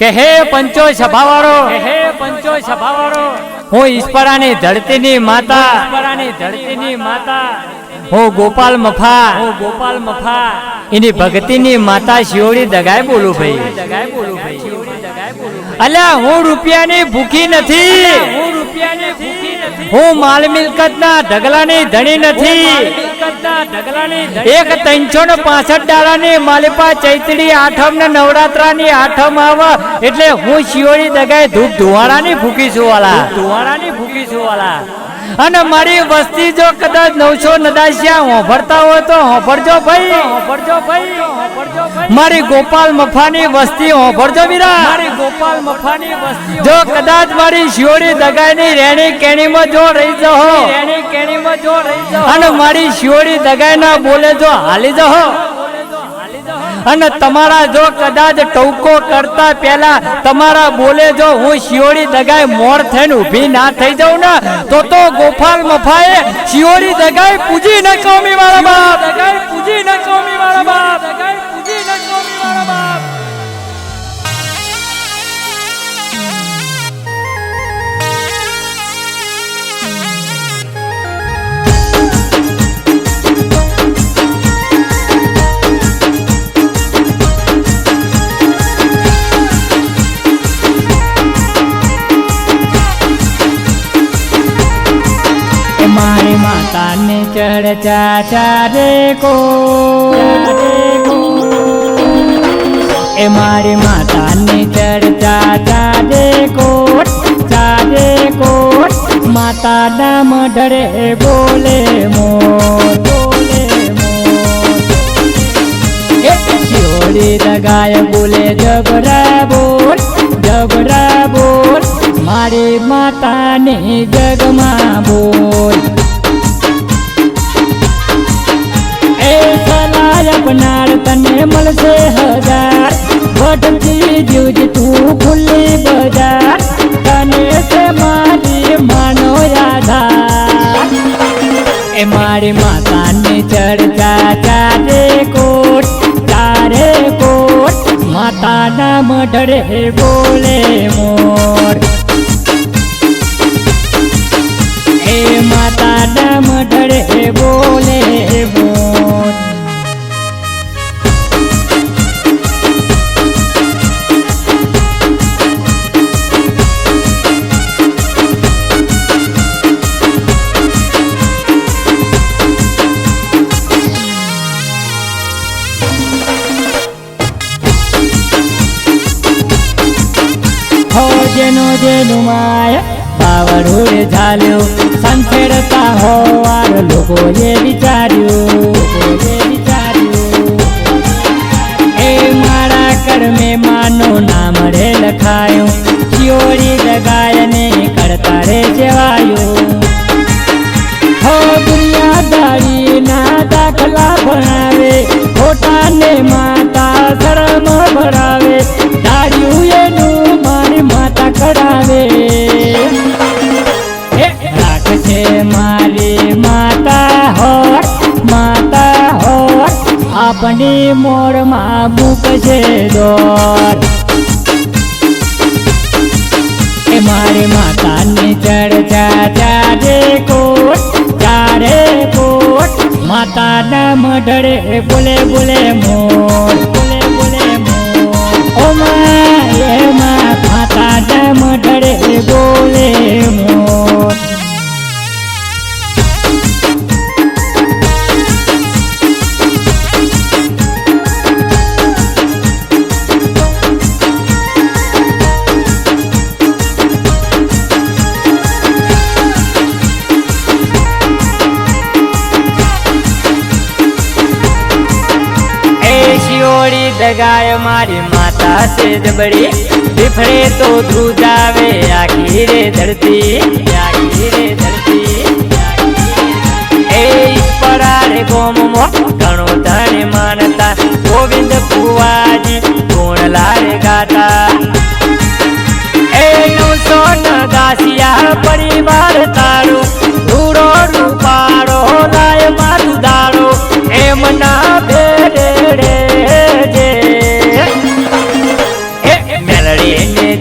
કે હે પંચો સભાવાળો હે પંચો સભાવાળો હું ઈશ્વરાની ધરતીની માતા ઈશ્વરાની ધરતીની માતા હું ગોપાલ મફા હું ગોપાલ મફા એની ભક્તિની માતા શિયોળી દગાય બોલું ભાઈ. દગાય બોલું ભાઈ અલ્યા હું રૂપિયાની ભૂખી નથી. હું રૂપિયાની હું માલ મિલકતના ઢગલાની ધણી નથી. એક ત્રણસો ને પાસઠ દાડાની માલિપા ચૈતડી આઠમ ને નવરાત્રાની આઠમ આવ એટલે હું શિયોળી દગાય ધૂપ ધુવાડાની ફૂકી છું વાલા. ધુવાડાની ફૂકી છું વાલા. અને મારી વસ્તી જો કદાચ નવસો નદાસિયા હોભરતા હોય તો હોભરજો ભાઈ. હોભરજો ભાઈ મારી ગોપાલ મફાની વસ્તી હોભરજો વીરા. મારી ગોપાલ મફાની વસ્તી જો કદાચ મારી શિયોડી દગાઈની રેણી કેણીમાં જો રહી જહો. રેણી કેણીમાં જો રહી જહો. અને મારી શિયોડી દગાઈના બોલે જો હાલી જહો. અને તમારા જો કદાચ ટૌકો કરતા પહેલા તમારા બોલે જો હું શિયોડી દગાઈ મોર થઈને ઊભી ના થઈ જાઉં ને, તો તો ગોપાલ મફાએ શિયોડી દગાઈ પૂજી ન કોમી મારા બાપ. દગાઈ પૂજી ન કોમી મારા બાપ. દગાઈ માતાને ચડચા ચારે કો એ મારી માતાની ચડ ચાચા ચારે કોટ ચારે કોટ માતાના મઢરે બોલે મો બોલે મો. એ શિયોડી દગાય બોલે, જબરા બોલ જબરા બોલ. મારી માતાની જગમાં બોલ. અપનાર તને મળશે હજાર. વટથી જીવજ તું ખુલ્લી બજાર. તને છે મારી માનો આધાર. એ મારી માતાની ચર્ચા ચારે કોટ ચારે કોટ. માતાના મઢરે બોલે મોર. જેનો જેનો માય બાવળું ઝાલ્યો. સંખેડતા હોવાર લોકોએ વિચાર્યું. એ મારા કર્મે માનો નામ રે લખાયું. ચિયોરી જગાયને કરતા રે જેવાયું હો દુનિયાદારી ના દાખલા ભણાવે. ખોટા ને માતા મારી માતા હોટ માતા હોટ આપણી મોરમાં મૂકજે દોર એ મારી માતાની ચર્ચા જાજે કોટ ચારે કોટ, માતાના મઢડે બોલે બોલે મોર, બોલે બોલે મોર. ઓ માં માતાના મઢડે બોલે મોર. શિયોળી દગાય મારી માતા છે જબડી. વિફળે તો ધ્રુજાવે, આખી રે ધરતી, આખી રે ધરતી. એ ઈશ્વરા ગોમ ગોમમો, ઘણો ધન માનતા. ગોવિંદ કુવાજી ગુણ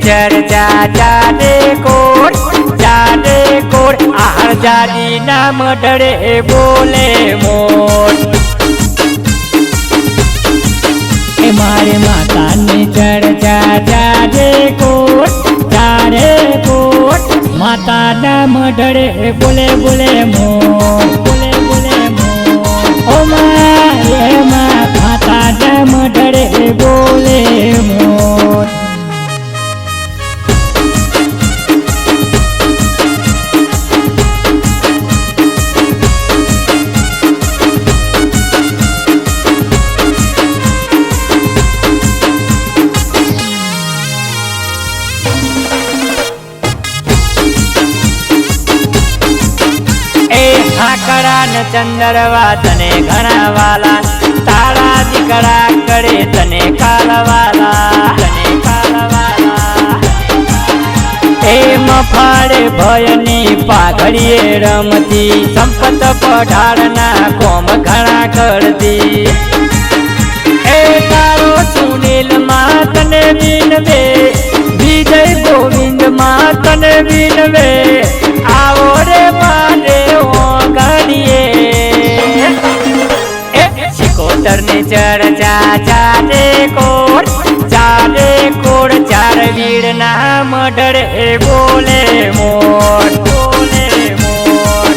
ઘેર જા જાને કોડ જાને કોડ આહાર જાની નામ ઢળે બોલે મોડ મારે માતાની ચર્ચા જાજે કોટ જારે કોટ માતાના મઢળે બોલે બોલે મોડ ચંદરવા તને ઘણા તારા દીકરા કરે તને કાલવાલા તને કાલવાલા ભયની પાઘડીએ રમતી, સંપત પઢાડના કોમ ઘણા કરતી. ચારે કોડ ચારે કોડ ચાર વીર નામ ઢળે બોલે મોર બોલે મોર.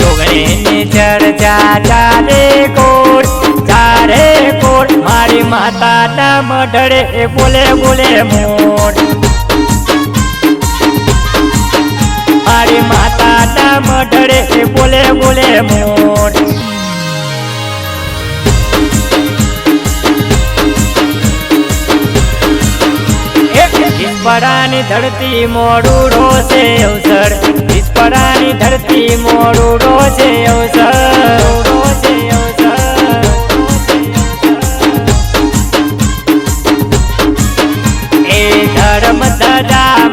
જોગણીની ચર્ચા ચારે કોડ ચારે કોડ મારી માતા નામ ઢળે બોલે બોલે મોર. મારી માતા નામ ઢળે બોલે બોલે મોટ ઈશ્વરાની ધરતી મોડું ડોસે અવસર. નિષ્ફળાની ધરતી મોડું ડોસે અવસર. એ ધર્મ ધજામાં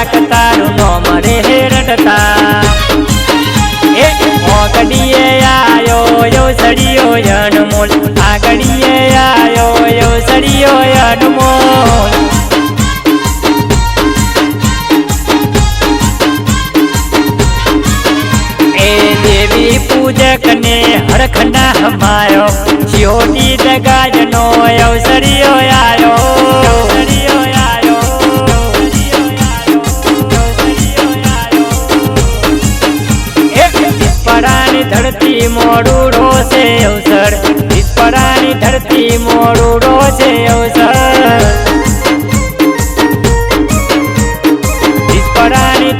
કલાક તારું નોમ રે રટતા એ ઓગડીએ આયો, યો સડિયો અનમોલ. આગડીએ આયો, યો સડિયો અનમોલ. એ દેવી પૂજક ને હરખના હમાયો. જ્યોતિ દગાજનો અવસરિયો મોડું રોજે અવસર.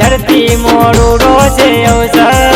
ધરતી મોડું રોજે અવસર.